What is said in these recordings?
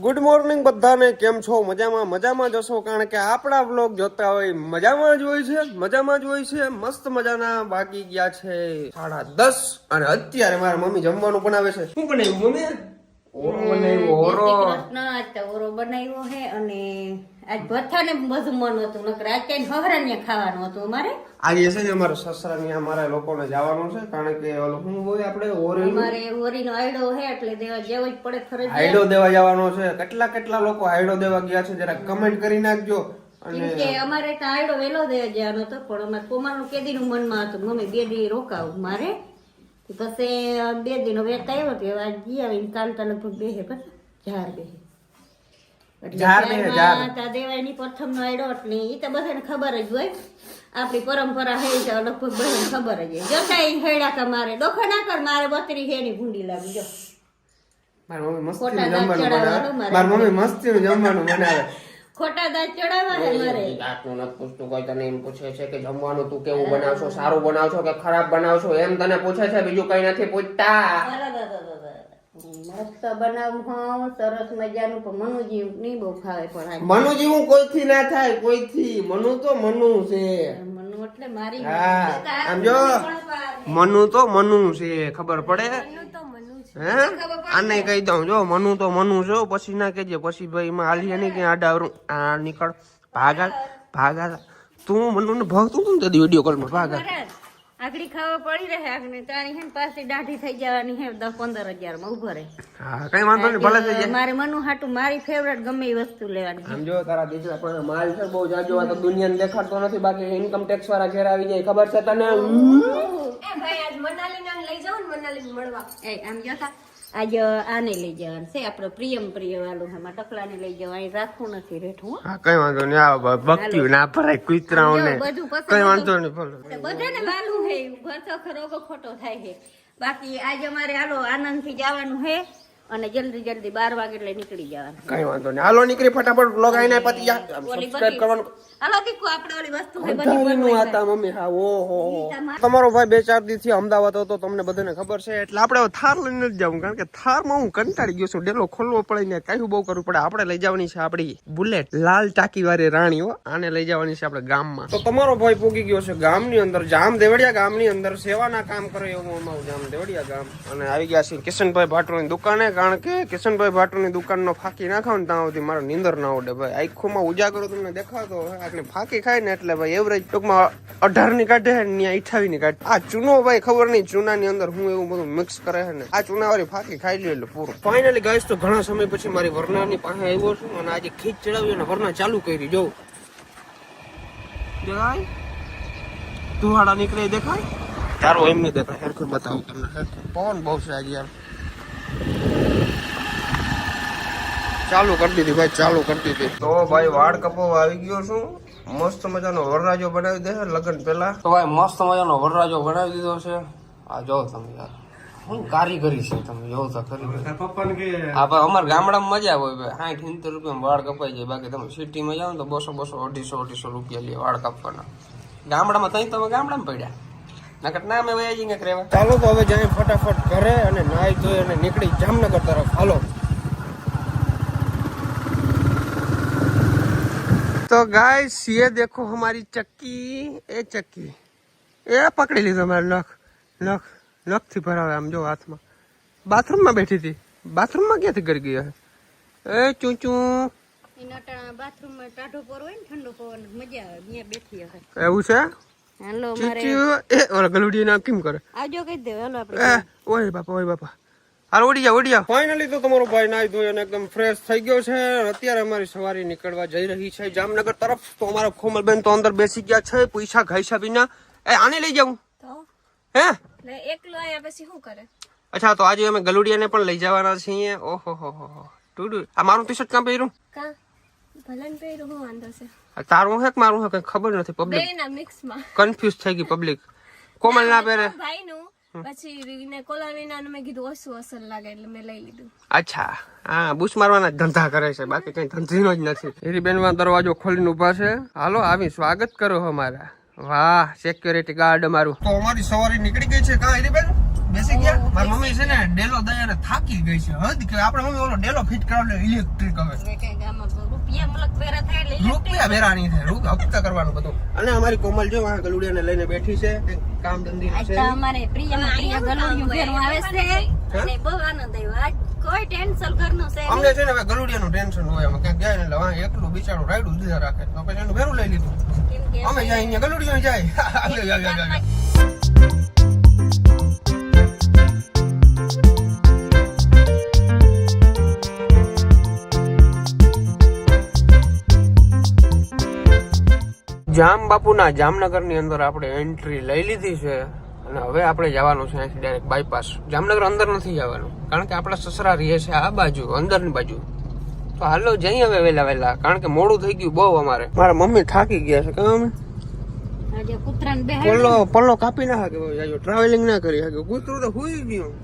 Good morning બધાને, કેમ છો? મજામાં મજામાં જશો કારણ કે આપણા વ્લોગ જોતા હોય, મજામાં જ હોય છે, મજામાં જ હોય છે, મસ્ત મજાના બાકી ગયા છે સાડા દસ, અને અત્યારે મારા મમ્મી જમવાનું બનાવે છે. શું બનાવ્યું, મમ્મી? ઓરો બનાવ્યો ઓરો. કૃષ્ણ આજ તો ઓરો બનાવ્યો હે અને આજ ભથ્થાને બધું મન હતું નકર આજ કઈ હવરાન્ય ખાવાનું હતું અમારે. આજે છે ને અમારા સસરા ની અમારા લોકોને જવાનું છે કારણ કે ઓલું શું હોય આપણે ઓરી અમારે ઓરીનો આયડો હે એટલે દેવા જેવો જ પડે હાઈડો દેવા જવાનો છે. કેટલા કેટલા લોકો હાઈડો દેવા ગયા છે જરા કમેન્ટ કરી નાખજો. કે અમારે ત્યાં આયડો વેલો દેવા જવાનો હતો પણ અમારે કોમાનું કેદીનું મનમાં હતું મમ્મી બે દી રોકાવું મારે. પછી બે દિનો આવ્યો તે આજ જી આવીને કાલ તો લગભગ બેહે પછી ઝાર બેહે તા દેવાયની પ્રથમનો આયડો એટલે એ તો બધાને ખબર જ હોય. આપણી પરંપરા હે તો લગભગ બધાને ખબર જ હોય. જોતા હેડા કે મારે ડોખા ના કર મારે બત્રી હે ની ભૂંડી લાગી જો. મારી મમ્મી મસ્તી જમવાનું બનાવે. મારી. મમ્મી મસ્તી જમવાનું બનાવે. ખોટા દાંત ચડાવવા હે મારે. દાંતનું નથી પૂછતું કોઈ તને એમ પૂછે છે કે જમવાનું તું કેવું બનાવશો સારું બનાવશો કે ખરાબ બનાવશો એમ તને પૂછે છે બીજું કઈ નથી પૂછતા. મસ્ત બનાવું હું સરસ મજાનું પણ મનુજી નહીં બહુ ખાવે પણ મનુજી હું કોઈથી ના થાય કોઈથી? મનુ તો મનુ છે. મનુ એટલે મારી આમ જો મનુ તો મનુ છે ખબર પડે? હે? આને કહી દઉં જો મનુ તો મનુ છો પછી ના કહેજે પછી ભાઈ માં હાલીએ નહીં કે આડાવરું આ નીકળ ભાગા ભાગા. તું મનુ ને ભાગતું તું ને વીડિયો કોલમાં ભાગા. આગળ ખાવા પડી રહે આગને તારી હે ને પાછી દાઢી થઈ જવાની હે દસ પંદર હજારમાં ઊભો રહે. હા કઈ વાંધો નહીં ભલે થઈ જાય. મારે મનુ હાટુ મારી ફેવરેટ ગમે એ વસ્તુ લેવાની સમજો જો તારા દીકરા પણ માલ છે બહુ જાજો આ તો દુનિયાને દેખાડતો નથી બાકી ઇન્કમ ટેક્સ વાળા ઘેર આવી જાય ખબર છે તને? એ આમ જોતા આજ આને લઈ જવાનું. છે આપણો પ્રિયમ પ્રિય વાળું એમાં ટકલાને લઈ જવા અહીં રાખવું નથી રેઠું હા. કઈ વાંધો નહીં. આ ભક્તિ ના ભરાય કુતરાઓને. બધું કઈ વાંધો નહીં ભલે. તો બધાને વાલું હે ઘરતો ખરો ખોટો થાય છે. બાકી આજે અમારે હાલો આનંદથી જવાનું હે અને જલ્દી જલ્દી બાર વાગે એટલે નીકળી જવાનું. કઈ વાંધો નહીં. હાલો નીકળી ફટાફટ બ્લોગ પતી સબસ્ક્રાઇબ કરવાનું. તમારો ભાઈ બે ચાર દિવસથી અમદાવાદ હતો તમને બધાને ખબર છે એટલે આપણે થાર લઈને જ જવું કારણ કે થારમાં હું કંટાળી ગયો છું ડેલો ખોલવો પડે ને કાંઈ બહુ કરવું પડે. આપણે લઈ જવાની છે આપણી બુલેટ લાલ ટાંકી વાળી રાણી આને લઈ જવાની છે આપણે ગામમાં. તો તમારો ભાઈ પૂગી ગયો છે ગામની અંદર જામ દેવડિયા ગામની અંદર સેવાના કામ કરે એવું અમારું જામ દેવડિયા ગામ. અને આવી ગયા છે કિશનભાઈ ભાટુની દુકાને કારણ કે કિશનભાઈ ભાટુની દુકાનનો ફાંકી નાખાવ ને ત્યાં સુધી મારો નીંદર ના ઉડે ભાઈ આખોમાં ઉજાગરો તમને દેખાતો હોય આટલી ફાંકી ખાય ને એટલે ભાઈ એવરેજ ટૂંકમાં અઢારની કાઢે ને અઠાવી ની કાઢે. આ ચૂનો ભાઈ ખબર નહીં ચૂનાની અંદર હું એવું બધું મિક્સ કરે છે ને. આ ચૂના વાળી ફાંકી ખાઈ લે એટલે પૂરું. ફાઇનલી ગાઈસ તો ઘણા સમય પછી મારી વરનાની પાસે આવ્યો છું અને આજે ખીચ ચડાવી અને વરના ચાલુ કરી. જોઉં દેખાય? તુહાડા નીકળે દેખાય? તારો એમ નહીં દેખાય. હેરખું બતાવું તમને. હેરખું પવન બહુ છે આજે યાર? ચાલુ કરી દીધી ભાઈ ચાલુ કરી દીધી. તો ભાઈ વાળ કપો આવી ગયો છું. મસ્ત મજાનો વરરાજો બનાવી દે લગ્ન પહેલા. તો ભાઈ મસ્ત મજાનો વરરાજો બનાવી દીધો છે. આ જો તમે યાર હું કારીગરી છે તમે જોવો તો ખરી. હા ભાઈ અમારા ગામડામાં મજા આવે ભાઈ સાઠ સિત્તેર રૂપિયા વાળ કપાઈ જાય. બાકી તમે સિટીમાં જાઓ ને તો બસો બસો અઢીસો અઢીસો રૂપિયા લે વાળ કાપવાના. ગામડામાં તઈ તમે ગામડામાં પડ્યા. ચાલો તો હવે જાય ફટાફટ ઘરે અને નાઈ ધોઈ અને નીકળી જામનગર તરફ. હાલો. तो गाइस ये देखो हमारी चक्की ए चक्की એ પકડી લીધો મારો નખ નખ નખ થી ભરાવે આમ જો હાથમાં બાથરૂમમાં બેઠી હતી બાથરૂમમાં ક્યાંથી કરી ગઈ હે એ ચૂચું એના બાથરૂમમાં ટાઢો પર હોય ને ઠંડો પવન મજા આવે ત્યાં બેઠી હશે એવું છે હાલો મારે ચૂચું એ ઓલા ગલુડી નામ કેમ કરે આવજો કહી દે હાલો આપણે એ ઓય બાપા ઓય બાપા હાલ ઉડી જા ઉડી જા ફાઇનલી તો તમારો ભાઈ નાઈ ધોઈ અને એકદમ ફ્રેશ થઈ ગયો છે. અત્યારે અમારી સવારી નીકળવા જઈ રહી છે. જામનગર તરફ તો અમારા કોમલબેન તો અંદર બેસી ગયા છે પૈસા ઘાઈસા વિના. એ આને લઈ જાઉં? હે? એકલો આયા પછી શું કરે? અચ્છા તો આજે અમે ગલુડિયાને પણ લઈ જવાના છીએ. ઓહો હો હો હો. ટુડુ આ મારું ટી શર્ટ કાં પહેર્યું? કા? ભલન પહેર્યું હું વાંધો છે. તારું હે કે મારું હે? કઈ ખબર નથી પબ્લિક બે ના કન્ફ્યુઝ થઈ ગઈ પબ્લિક કોમલ ના પહેરે. ભાઈ નું પછી રીને કોલાવીના મેં કીધું ઓછું અસર લાગે એટલે મેં લઈ લીધું. અચ્છા. હા બુશ મારવાના જ ધંધા કરે છે. બાકી કઈ ધંધીનો જ નથી. એરી બેનમાં દરવાજો ખોલીને ઊભા છે. હાલો આવી સ્વાગત કરો અમારા. વાહ સિક્યોરિટી ગાર્ડ અમારું. તો અમારી સવારી નીકળી ગઈ છે. કા એરી બેન બેસી ગયા? મારી મમ્મી છે ને ડેલો દયાને થાકી ગઈ છે. હદ કે આપણે મમ્મી ઓલો ડેલો ફિટ કરાવડે ઇલેક્ટ્રિક હવે. રૂપિયા વેરા થાય એટલે રૂપિયા ભેરા નહીં થાય રૂપ હપ્તા કરવાનું બધું. અને અમારી કોમલ જો આ ગલુડિયાને લઈને બેઠી છે કામ ધંધી છે. અમારે પ્રિય પ્રિય ગલુડિયું ઘેરવા આવે છે. અને બહુ આનંદ આવ્યો. કોઈ ટેન્શન ઘરનું છે અમને છે ને હવે ગલુડિયાનું ટેન્શન હોય અમે ક્યાંક જાય ને એટલે વાં એકલું બિચારું રાયડું દીધા રાખે. તો પછી એનું ભેરું લઈ લીધું. અમે જાય અહીંયા ગલુડિયો જાય. જામ બાપુના જામનગરની અંદર આપણે એન્ટ્રી લઈ લીધી છે અને હવે આપણે જવાનું છે અહીંથી ડાયરેક્ટ બાયપાસ જામનગર અંદર નથી જવાનું કારણ કે આપણા સસરા રહીએ છે આ બાજુ અંદરની બાજુ. તો હાલો જઈ હવે વહેલા વહેલા કારણ કે મોડું થઈ ગયું બહુ અમારે. મારા મમ્મી થાકી ગયા છે કામ આજે કૂતરાને બેહાડી પલ્લો પલ્લો કાપી ના શકે ટ્રાવેલિંગ ના કરી હાકે. કૂતરું તો હુઈ ગયું.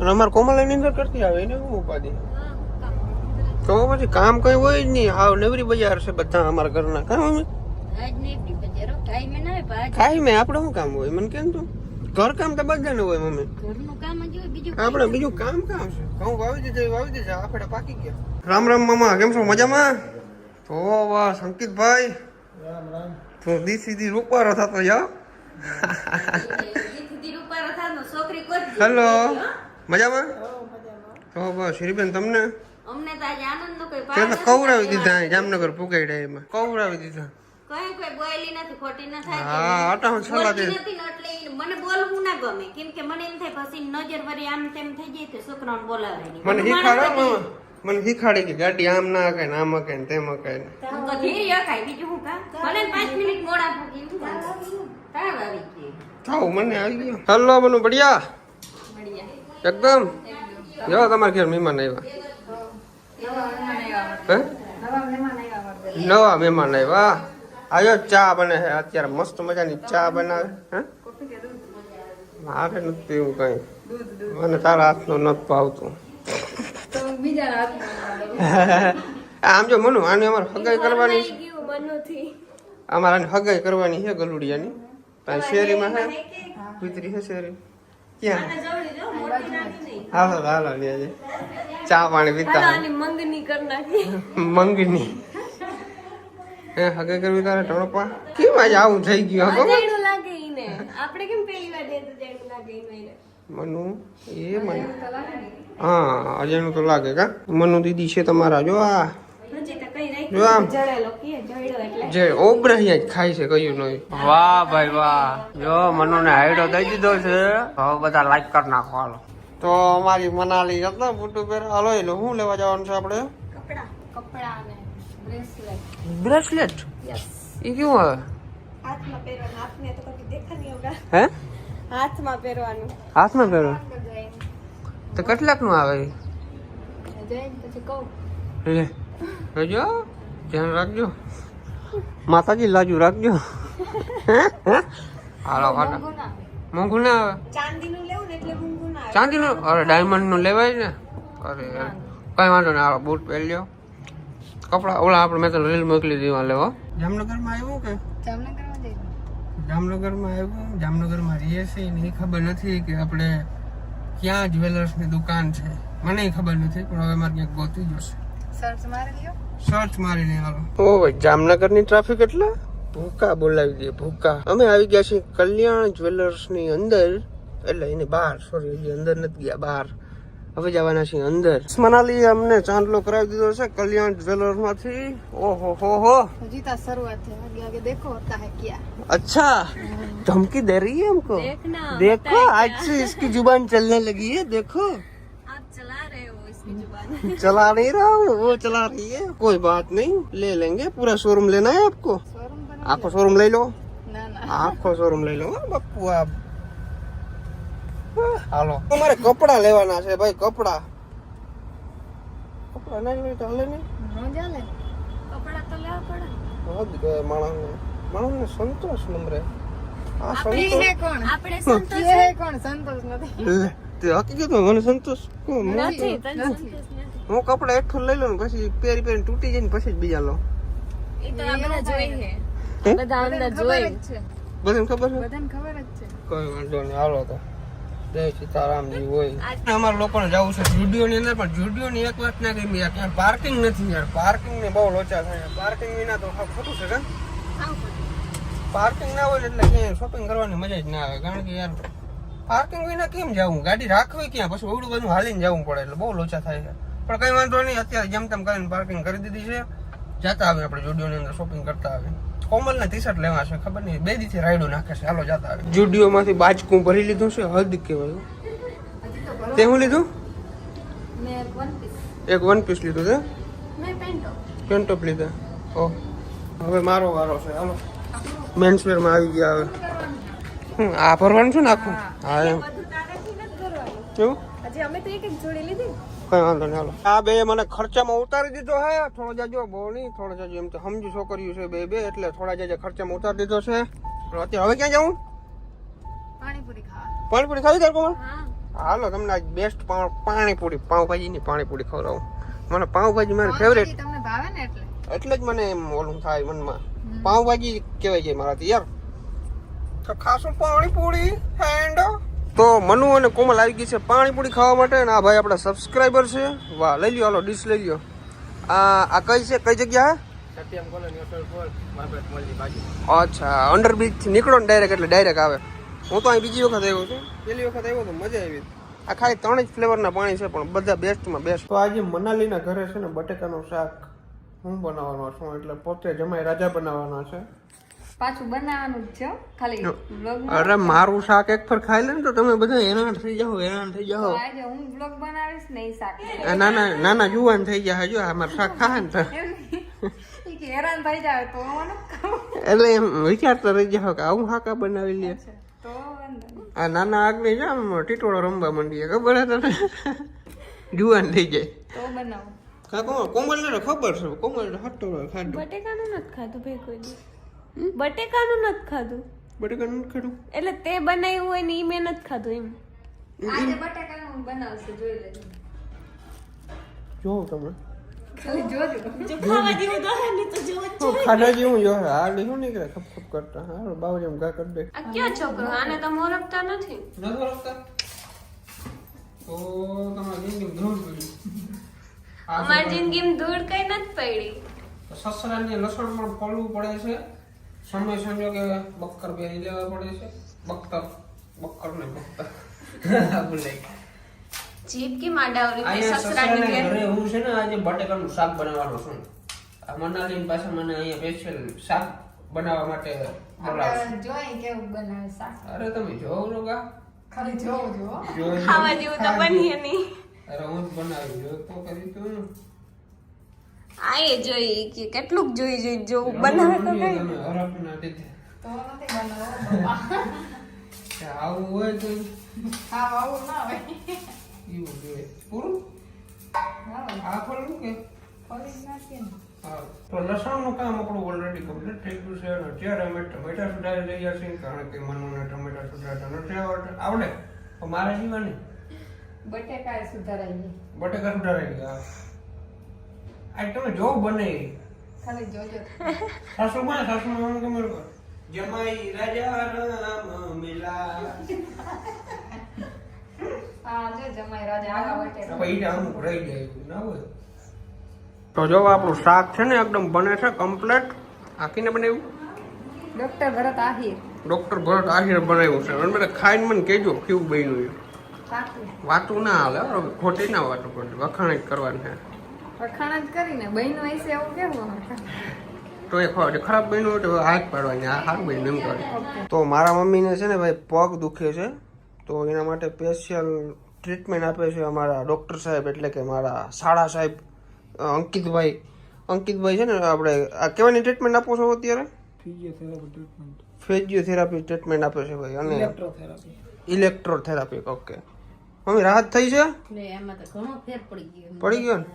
અને અમારે કોમલ એની અંદર કરતી આવે એને હું ઉપાધિ. તો પછી કામ કઈ હોય જ નહીં. હાવ નવરી બજાર છે બધા અમારા ઘરના. કામ અમે? કાંઈ મેં આપણે શું કામ હોય? મને કેમ તું? ઘર કામ તો બધાને હોય મમ્મી. ઘરનું કામ જ હોય બીજું આપણે બીજું કામ કામ છે? ઘઉં વાવી દીધા વાવી દીધા આપણે પાકી ગયા. રામ રામ મામા. કેમ છો? મજામાં? તો વાહ સંકિતભાઈ. તો દી સીધી રૂપારો થતો યા? દીદી રૂપારો થાનો છોકરી કોઈ હેલો મજામાં. તો બસ શ્રીબેન તમને? અમને તો આજે આનંદ કોઈ પાર કવરાવી દીધા જામનગર પુગાડ્યા એમાં. કવરાવી દીધા. કોઈ કોઈ બોયલી નથી ખોટી ન થાય હા અટાણ છલા દે નથી એટલે મને બોલવું ના ગમે. કેમ કે મને એમ થાય પછી નજર વરી આમ તેમ થઈ જાય તો છોકરાઓને બોલાવે નહીં. મને નથી. મામા મને શીખાડી કે ગાડી આમ ના હકાય ને આમ હકાય ને તેમ હકાય ને. હું તો ધીરી હકાય, બીજું હું કામ? ભલે 5 મિનિટ મોડા પૂગી, હું? તાવ આવી ગઈ. મને આવી ગયો. હલો બનુ બઢિયા. એકદમ. જો તમારા ઘેર મહેમાન આવ્યા. હે નવા મહેમાન આવ્યા આવ્યો ચા બને છે. અત્યારે મસ્ત મજાની ચા બનાવે. હે? મારે નથી પીવું કઈ. મને તારા હાથનું નથી ભાવતું. આમ જો મનુ આને અમારે હગાઈ કરવાની. છે અમારે હગાઈ કરવાની છે ગલુડિયાની. શેરીમાં છે કુતરી છે શેરી. હાલો હાલો. ચા પાણી પીતા મંગની હે હગાઈ કરવી તારે ટણપા કેમ આજે આવું થઈ ગયું હગો? અજાણ્યું લાગે ઈને. આપણે કેમ પહેલી વાર દે તો જાણ્યું લાગે મનુ એ મને. હા અજાણું તો લાગે કા? મનુ દીદી છે તમારા જો આ. જો આમ. રાખ્યું જળેલો કે જળ્યો એટલે જે ઓબરાહિયા જ ખાય છે કયું નહીં વાહ ભાઈ વાહ. જો મનુ ને હાઈડો દઈ દીધો છે. હવે બધા લાઈક કરી નાખો હાલો. તો અમારી મનાલી હતા બુટુ પેર હાલો એટલે શું લેવા જવાનું છે આપણે? કપડા કપડા અને બ્રેસલેટ બ્રેસલેટ યસ એ કેવું આવે? હાથમાં પહેરવાનું. હાથને તો કદી દેખા નહીં હોગા હે? હાથમાં પહેરવાનું. હાથમાં પહેરવાનું તો કેટલાકનું આવે? જઈને પછી કહું. લે. જોજો ધ્યાન રાખજો. માતાજી લાજુ રાખજો. હાલો હાલો. મોંઘું ના આવે. ના ચાંદીનું લેવું ને એટલે મોંઘું ના આવે. ચાંદીનું? અરે ડાયમંડનું લેવાય ને? અરે કઈ વાંધો નહીં હાલો બૂટ પહેરી લ્યો કપડા ઓલા આપણે મેં તો રીલ મોકલી દીવા લેવો જામનગરમાં આવ્યું કે? જામનગરમાં જઈને જામનગરમાં આવ્યું? જામનગરમાં રહીએ છીએ ને એ ખબર નથી કે આપણે ક્યાં જ્વેલર્સની દુકાન છે. મને ખબર નથી પણ હવે મારે ક્યાંક ગોતી જશે. સર્ચ મારી લ્યો. સર્ચ મારીને હાલો ઓ ભાઈ જામનગરની ટ્રાફિક એટલે ભૂકા બોલાવી દે ભૂકા અમે આવી ગયા છીએ કલ્યાણ જ્વેલર્સ ની અંદર એટલે એની બહાર સોરી હજી અંદર નથી ગયા બહાર હવે જવાના છીએ અંદર મનાલી અમને ચાંદલો કરાવી દીધો છે કલ્યાણ જ્વેલર્સ માંથી ઓહો હો હો હજી તો શરૂઆત है आगे आगे देखो होता है क्या अच्छा धमकी दे रही है हमको देखना देखो आज से इसकी जुबान चलने लगी है देखो चला नहीं रहा हूँ वो चला रही है कोई बात नहीं ले लेंगे पूरा शोरूम लेना है आपको शोरूम बना આખો શોરૂમ લઈ લો ना ना આખો શોરૂમ લઈ લો હો બાપુ આ હાલો તમારે કપડા લેવાના છે ભાઈ કપડા કપડા નહીં લઈ તો હાલે નહીં ન ચાલે કપડા તો લેવા પડે હદ ગયો માણસને માણસને સંતોષ નમરે આ ये સંતોષ है कौन આપણે સંતોષ ये है कौन સંતોષ નથી લે, તે હકીકતમાં મને સંતોષ કોણ? હું નથી તો- તને સંતોષ નથી હું કપડા એકઠું લઈ લઉં ને પછી પહેરી પહેરી તૂટી જાય ને પછી જ બીજા લો એ તો આ બધા જોઈ છે હે? બધા અંદર જોઈ છે. બધાને ખબર છે? બધાને ખબર જ છે. કોઈ વાંધો નહીં હાલો તો. જય સીતારામજી હોય. અમારા લોકોને જવું છે જુડિયો ની અંદર પણ જુડિયો ની એક વાત ના ગમી યાર ત્યાં પાર્કિંગ નથી યાર. પાર્કિંગ ને બહુ લોચા થાય. પાર્કિંગ વિના તો ખોટું છે કે? પાર્કિંગ ના હોય એટલે ક્યાંય શોપિંગ કરવાની મજા જ ના આવે. કારણ કે યાર પાર્કિંગ વિના કેમ જવું? ગાડી રાખવી ક્યાં? પછી ઓવડું બધું હાલીને જવું પડે એટલે બહુ લોચા થાય છે પણ કઈ વાંધો નહીં અત્યારે જેમ તેમ કરીને પાર્કિંગ કરી દીધી છે. જતા આવે આપણે જુડિયોની અંદર શોપિંગ કરતા આવે. કોમલ ને ટી શર્ટ લેવા છે ખબર નહીં. બે દીથી રાયડો નાખે છે. હાલો જતા આવે. જુડિયો માંથી બાજકું ભરી લીધું છે હદ કેવાય તે હું લીધું? મેં વન પીસ એક વન પીસ લીધું છે? મેં પેન્ટો પેન્ટોપ લીધા. ઓ. હવે મારો વારો છે. હાલો. મેન્સમાં આવી ગયા હવે. હમ, આ ભરવાનું છે ને આખું? હા. એમ. કેવું હજી અમે તો એક એક જોડી લીધી કઈ વાંધો નહીં હાલો. આ બે મને ખર્ચામાં ઉતારી દીધો હે. થોડો જાજો બહુ નહીં થોડો જાજો એમ તો સમજુ છોકરીઓ છે બે બે એટલે થોડા જાજે ખર્ચામાં ઉતારી દીધો છે. અત્યારે હવે ક્યાં જવું પાણીપુરી ખાવા. પાણીપુરી ખાવી તાર કોમલ હાલો તમને આજ બેસ્ટ પાણીપુરી પાવભાજી ની પાણીપુરી ખવડાવું. મને પાવભાજી મારી ફેવરેટ તમને ભાવે ને એટલે? એટલે જ મને એમ ઓલું થાય મનમાં. પાવભાજી કહેવાય છે મારાથી યાર. તો ખાસું પાણીપુરી હેન્ડ તો મનુ અને કોમલ આવી ગઈ છે પાણીપુરી ખાવા માટે અને આ ભાઈ આપણા સબસ્ક્રાઈબર છે. વાહ લઈ લ્યો હાલો ડીશ લઈ લ્યો. આ આ કઈ છે? કઈ જગ્યા અચ્છા અંડર બ્રિજ નીકળો ને ડાયરેક્ટ એટલે ડાયરેક્ટ આવે. હું તો અહીં બીજી વખત આવ્યો છું. પેલી વખત આવ્યો તો મજા આવી. આ ખાલી ત્રણ જ ફ્લેવરના પાણી છે પણ બધા બેસ્ટમાં બેસ્ટ તો આજે મનાલીના ઘરે છે ને બટેકાનું શાક હું બનાવવાનો છું એટલે પોતે જમાઈ રાજા બનાવવાના છે. પાછું બનાવવાનું જ છે. ખાલી અરે મારું શાક એક પર ખાઈ લે ને તો તમે બધા હેરાન થઈ જાઓ હેરાન થઈ જાઓ. આજે હું બ્લોગ બનાવીશ ને એ શાક આ નાના ના જુવાન થઈ ગયા જો આ મારું શાક ખાય ને તો. હેરાન થઈ જાય તો એટલે એમ વિચારતા રહી જાઓ કે આવું શાકા બનાવી લે. તો આ નાના આગળ છે આમ ટીટોળો રમવા માંડીએ ખબર હે તને? જુવાન થઈ જાય. તો બનાવો. કોમલ ને ખબર છે કોમલ હટો ખાધું. બટેકાનું નથી ખાધું ભાઈ કોઈ દી બટેકાનું નથી ખાધું. બટેકાનું નથી ખાધું? એટલે તે બનાવ્યું હોય ને એ મેં નથી ખાધું એમ. આજે બટેકાનું બનાવશે જોઈ લેજો. જોવો તમે. ખાલી જોજો. ખાવા જેવું તો હે તો જોવો તો ખાધા જેવું જો. હાલ શું નીકળે ખપ ખપ કરતા. હા બાવ જેમ ઘા કરી દે. આ ક્યાં છોકરો? આને તો મોરપતા નથી. નથી રાખતા તો તમારે જિંદગી ધૂળ પડી. અમારી જિંદગીમાં ધૂળ કઈ નથી પડી. સસરાને લસણ પણ ફોલવું પડે છે. સમય કે બક્કર બે લેવા પડે છે? બક્કર. બક્કર ને બક્કર. ગયું. જીભ કે માંડાવરી સસરાની ઘેર? ઘરે હું છે ને આજે બટેકાનું શાક બનાવવાનો છું આ મનાલી પાસે મને અહીંયા સ્પેશિયલ શાક બનાવવા માટે બોલાવશે જોઈ કેવું બનાવે શાક. અરે તમે જોવો છો ખાલી જોવું જો ખાવા જેવું તો બનીએ નહીં. અરે હું જ બનાવી જો તો કરી તું. આ એ જોઈ કે કેટલું જોઈ જોઈ જોવું બનાવે તો કઈ. આવું હોય તો હા આવું ના હોય. એવું જોઈએ પૂરું? આ ફળનું કે? હા. તો લસણનું કામ આપણું ઓલરેડી કમ્પ્લીટ થઈ ગયું છે. અને અત્યારે અમે ટમેટા સુધારી રહ્યા છીએ કારણ કે મનુને ટમેટા સુધારતા નથી આવડે? પણ મારે જીવાની? બટેકા સુધારાઈ બટેકા સુધારાઈ ગયા. આ તમે જો બને. ખાલી જોજો. જમાઈ રાજા રામ મિલા. જો જમાઈ રાજા આગા રહી જાય ના હોય. તો જો આપણું શાક છે ને એકદમ બને છે કમ્પ્લેટ આખીને બનાવ્યું? ડોક્ટર ભરત આહિર. ડોક્ટર ભરત આહિર બનાવ્યું છે. અને બધા ખાઈને મને કહેજો કેવું બન્યું વાતું. ના હાલે હો, ખોટી ના વાતું કરતી વખાણ જ કરવાની છે. વખાણ જ કરીને બહેનો હશે એવું કેવું તો એ ખરાબ બન્યું હોય તો હાથ પાડવાની આ સારું બન્યું એમ કરે. તો મારા મમ્મીને છે ને ભાઈ પગ દુખે છે તો એના માટે સ્પેશિયલ ટ્રીટમેન્ટ આપે છે અમારા ડૉક્ટર સાહેબ એટલે કે મારા શાળા સાહેબ અંકિતભાઈ. અંકિતભાઈ છે ને આપણે આ કેવાની ટ્રીટમેન્ટ આપો છો અત્યારે? ફિઝિયોથેરાપી ટ્રીટમેન્ટ આપે છે ભાઈ અને ઇલેક્ટ્રોથેરાપી ઓકે મમ્મી રાહત થઈ છે? એટલે એમાં તો ઘણો ફેર પડી ગયો. પડી ગયો ને?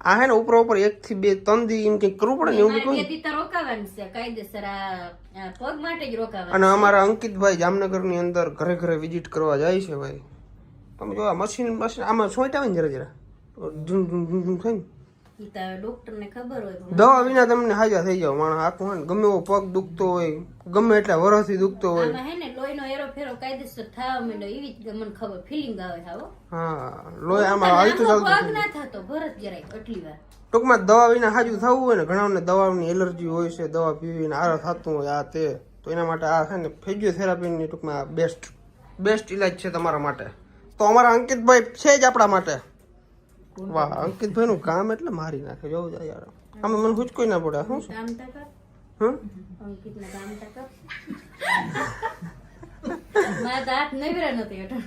આ હે ને ઉપર ઉપર એક થી બે ત્રણ દી એમ કંઈક કરવું પડે ને એવું મારે કંઈક બે દી તો રોકાવાનું છે કાયદેસર આ આ પગ માટે જ રોકાવાનું અને અમારા અંકિતભાઈ જામનગરની અંદર ઘરે ઘરે વિઝિટ કરવા જાય છે ભાઈ. તમે જો આ મશીન મશીન આમાં સોઈટ આવે ને જરા જરા. ઝૂમ ઝૂમ ઝૂમ ઝૂમ થાય ને. દવા વિના તમને હાજા થઈ જાવ માણસ આખું હોય ને ગમે એવો પગ દુખતો હોય ગમે એટલા વરસથી દુખતો હોય. હે ને લોહીનો એરો ફેરો કાયદેસર થવા માંડ્યો એવી જ મને ખબર ફિલિંગ આવે હાવો હા. લોહી આમાં હાલતું આમાં ચાલતું પગ ના થતો ભરત જરાય એટલી વાર. ટૂંકમાં દવા વિના હાજુ થવું હોય ને ઘણાને દવાની એલર્જી હોય છે દવા પીવીને આરો થતું હોય આ તે. તો એના માટે આ છે ને ફિઝિયોથેરાપીની ટૂંકમાં બેસ્ટ બેસ્ટ ઇલાજ છે તમારા માટે. તો અમારા અંકિતભાઈ છે જ આપણા માટે. વાહ અંકિતભાઈ નું કામ એટલે મારી નાખે જોવું જાય યાર. આમાં મને હુચકોઈ ના પડે શું તા કર. હમ? અંકિત ના કામ ટકા મારા દાંત નવરા નથી અઢાર